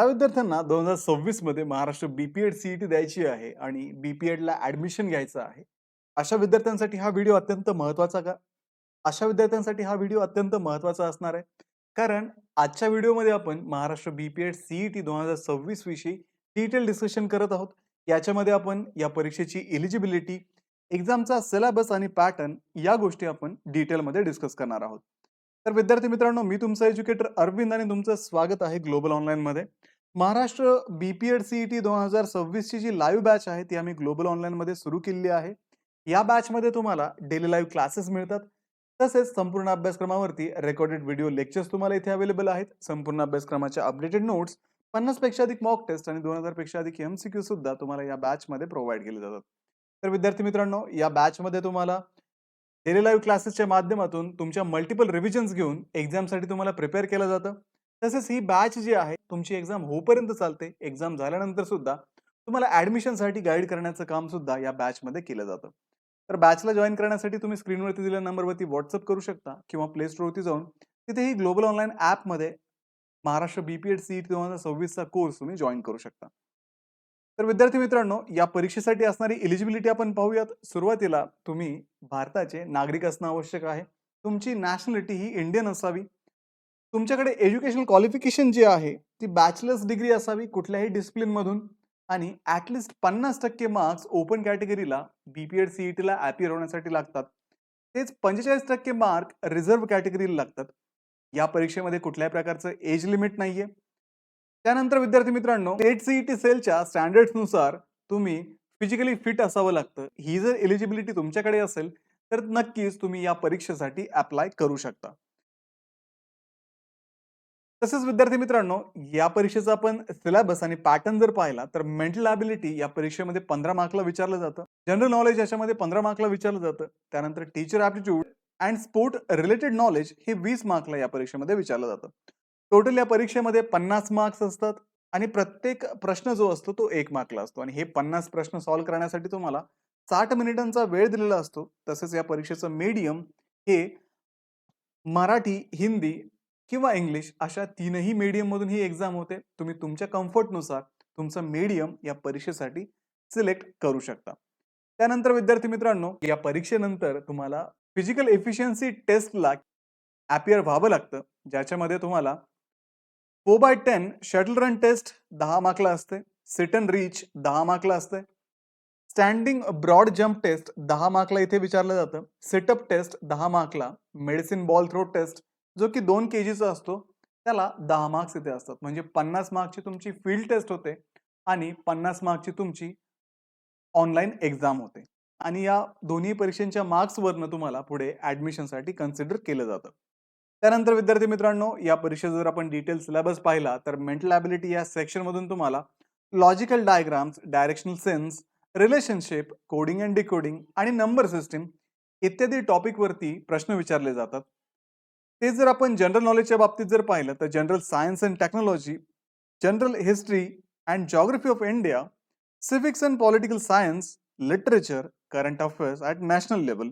त्या विद्यार्थ्यांना दोन हजार सव्वीसमध्ये महाराष्ट्र बीपीएड सीईटी द्यायची आहे आणि बीपीएड ला ऍडमिशन घ्यायचं आहे. अशा विद्यार्थ्यांसाठी हा व्हिडिओ अत्यंत महत्त्वाचा का? अशा विद्यार्थ्यांसाठी हा व्हिडिओ अत्यंत महत्त्वाचा असणार आहे. कारण आजच्या व्हिडिओमध्ये आपण महाराष्ट्र बीपीएड सीईटी दोन हजार सव्वीस विषयी डिटेल डिस्कशन करत आहोत. याच्यामध्ये आपण या परीक्षेची एलिजिबिलिटी एक्झामचा सिलेबस आणि पॅटर्न या गोष्टी आपण डिटेलमध्ये डिस्कस करणार आहोत. तर विद्यार्थी मित्रांनो मी तुमचा एज्युकेटर अरविंद आणि तुमचं स्वागत आहे ग्लोबल ऑनलाईनमध्ये मध्ये. महाराष्ट्र बीपीएड सीईटी दोन हजार सव्वीस ची जी लाईव्ह बॅच आहे ती आम्ही ग्लोबल ऑनलाईनमध्ये सुरू केलेली आहे. या बॅचमध्ये तुम्हाला डेली लाईव्ह क्लासेस मिळतात. तसेच संपूर्ण अभ्यासक्रमावरती रेकॉर्डेड व्हिडिओ लेक्चर्स तुम्हाला इथे अवेलेबल आहेत. संपूर्ण अभ्यासक्रमाच्या अपडेटेड नोट्स पन्नासपेक्षा अधिक मॉक टेस्ट आणि दोन हजारपेक्षा अधिक क्यू सुद्धा तुम्हाला या बॅचमध्ये प्रोव्हाइड केले जातात. तर विद्यार्थी मित्रांनो या बॅचमध्ये तुम्हाला डेली लाईव्ह क्लासेसच्या माध्यमातून तुमच्या मल्टिपल रिव्हिजन्स घेऊन एक्झामसाठी तुम्हाला प्रिपेअर केलं जातं. तसेच ही बॅच जी आहे तुमची एक्झाम होईपर्यंत चालते. एक्झाम झाल्यानंतर सुद्धा तुम्हाला ऍडमिशनसाठी गाईड करण्याचं काम सुद्धा या बॅचमध्ये केलं जातं. तर बॅचला जॉईन करण्यासाठी तुम्ही स्क्रीनवरती दिलेल्या नंबरवरती व्हॉट्सअप करू शकता किंवा प्ले स्टोअरवरती जाऊन तिथेही ग्लोबल ऑनलाईन ॲपमध्ये महाराष्ट्र बीपीएड सीईटी दोन हजार सव्वीसचा कोर्स तुम्ही जॉईन करू शकता. तर विद्यार्थी मित्रांनो या परीक्षेसाठी असणारी एलिजिबिलिटी आपण पाहूयात. सुरुवातीला तुम्ही भारताचे नागरिक असणं आवश्यक आहे. तुमची नॅशनॅलिटी ही इंडियन असावी. तुमच्याकडे एज्युकेशनल क्वालिफिकेशन जे आहे ती बॅचलर्स डिग्री असावी कुठल्याही डिसिप्लिन मधून आणि ऍटलिस्ट पन्नास टक्के मार्क्स ओपन कॅटेगरीला बीपीएड सीईटीला अपियर होण्यासाठी लागतात. तेच पंचेचाळीस टक्के मार्क रिझर्व्ह कॅटेगरीला लागतात. या परीक्षेमध्ये कुठल्याही प्रकारचं एज लिमिट नाहीये. त्यानंतर विद्यार्थी मित्रांनो एट सीईटी सेलच्या स्टँडर्ड्सनुसार तुम्ही फिजिकली फिट असावं लागतं. ही जर एलिजिबिलिटी तुमच्याकडे असेल तर नक्कीच तुम्ही या परीक्षेसाठी अप्लाय करू शकता. तसेच विद्यार्थी मित्रांनो या परीक्षेचा आपण सिलेबस आणि पॅटर्न जर पाहिला तर मेंटल ॲबिलिटी या परीक्षेमध्ये पंधरा मार्कला विचारलं जातं. जनरल नॉलेज याच्यामध्ये पंधरा मार्कला विचारलं जातं. त्यानंतर teacher aptitude and sport related knowledge हे वीस मार्कला या परीक्षेमध्ये विचारलं जातं. टोटल या परीक्षेमध्ये पन्नास मार्क्स असतात आणि प्रत्येक प्रश्न जो असतो तो एक मार्कला असतो. आणि हे पन्नास प्रश्न सॉल्व्ह करण्यासाठी तुम्हाला साठ मिनिटांचा वेळ दिलेला असतो. तसेच या परीक्षेचं मीडियम हे मराठी हिंदी किंवा इंग्लिश अशा तीनही मीडियम मधून ही एक्झाम होते तुम्ही तुमच्या कम्फर्टनुसार तुमचं मीडियम या परीक्षेसाठी सिलेक्ट करू शकता. त्यानंतर विद्यार्थी मित्रांनो या परीक्षेनंतर तुम्हाला फिजिकल एफिशियन्सी टेस्टला ॲपियर व्हावं लागतं ज्याच्यामध्ये तुम्हाला four by ten shuttle run test दहा मार्कला असते सिट अँड रीच दहा मार्कला असते स्टँडिंग ब्रॉड जम्प टेस्ट दहा मार्कला इथे विचारलं जातं सिटअप टेस्ट दहा मार्कला मेडिसिन बॉल थ्रो टेस्ट जो की दोन के जीचा असतो त्याला दहा मार्क्स इथे असतात. म्हणजे पन्नास मार्कची तुमची फील्ड टेस्ट होते आणि पन्नास मार्कची तुमची ऑनलाईन एक्झाम होते. आणि या दोन्ही परीक्षांच्या मार्क्सवरनं तुम्हाला पुढे ॲडमिशनसाठी कन्सिडर केलं जातं. त्यानंतर विद्यार्थी मित्रांनो या परीक्षेत जर आपण डिटेल सिलेबस पाहिला तर मेंटल ॲबिलिटी या सेक्शनमधून तुम्हाला logical diagrams directional sense relationship coding and decoding आणि नंबर सिस्टीम इत्यादी टॉपिकवरती प्रश्न विचारले जातात. ते जर आपण जनरल नॉलेजच्या बाबतीत जर पाहिलं तर general science and technology general history and geography of India civics and political science literature current affairs at national level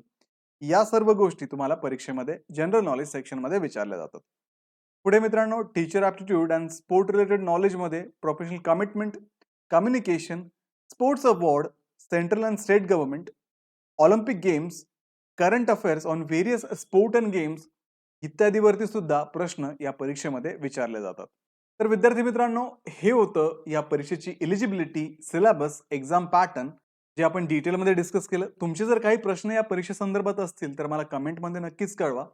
या सर्व गोष्टी तुम्हाला परीक्षेमध्ये जनरल नॉलेज सेक्शनमध्ये विचारल्या जातात. पुढे मित्रांनो teacher aptitude and sport related नॉलेजमध्ये professional commitment communication sports award central and state government Olympic games current affairs on various sport and games इत्यादीवरती सुद्धा प्रश्न या परीक्षेमध्ये विचारले जातात. तर विद्यार्थी मित्रांनो हे होतं या परीक्षेची एलिजिबिलिटी सिलेबस एक्झाम पॅटर्न जे आपण डिटेलमध्ये डिस्कस केलं. तुमचे जर काही प्रश्न या परीक्षेसंदर्भात असतील तर मला कमेंटमध्ये नक्कीच कळवा.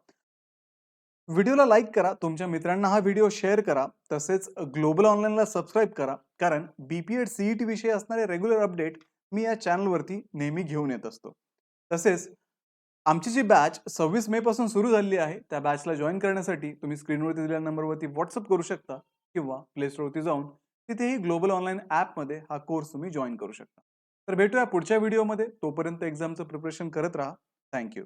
व्हिडिओला लाईक करा तुमच्या मित्रांना हा व्हिडिओ शेअर करा तसेच ग्लोबल ऑनलाईनला सबस्क्राईब करा. कारण बीपीएड सीईटी विषयी असणारे रेग्युलर अपडेट मी या चॅनलवरती नेहमी घेऊन येत असतो. तसेच आमची जी बॅच सव्वीस मे पासून सुरू झालेली आहे त्या बॅचला जॉईन करण्यासाठी तुम्ही स्क्रीनवरती दिलेल्या नंबरवरती व्हॉट्सअप करू शकता किंवा प्ले स्टोअरवरती जाऊन तिथेही ग्लोबल ऑनलाईन ॲपमध्ये हा कोर्स तुम्ही जॉईन करू शकता. तर भेटूया पुढच्या व्हिडिओमध्ये तोपर्यंत एक्झामचं प्रिपरेशन करत राहा. थँक्यू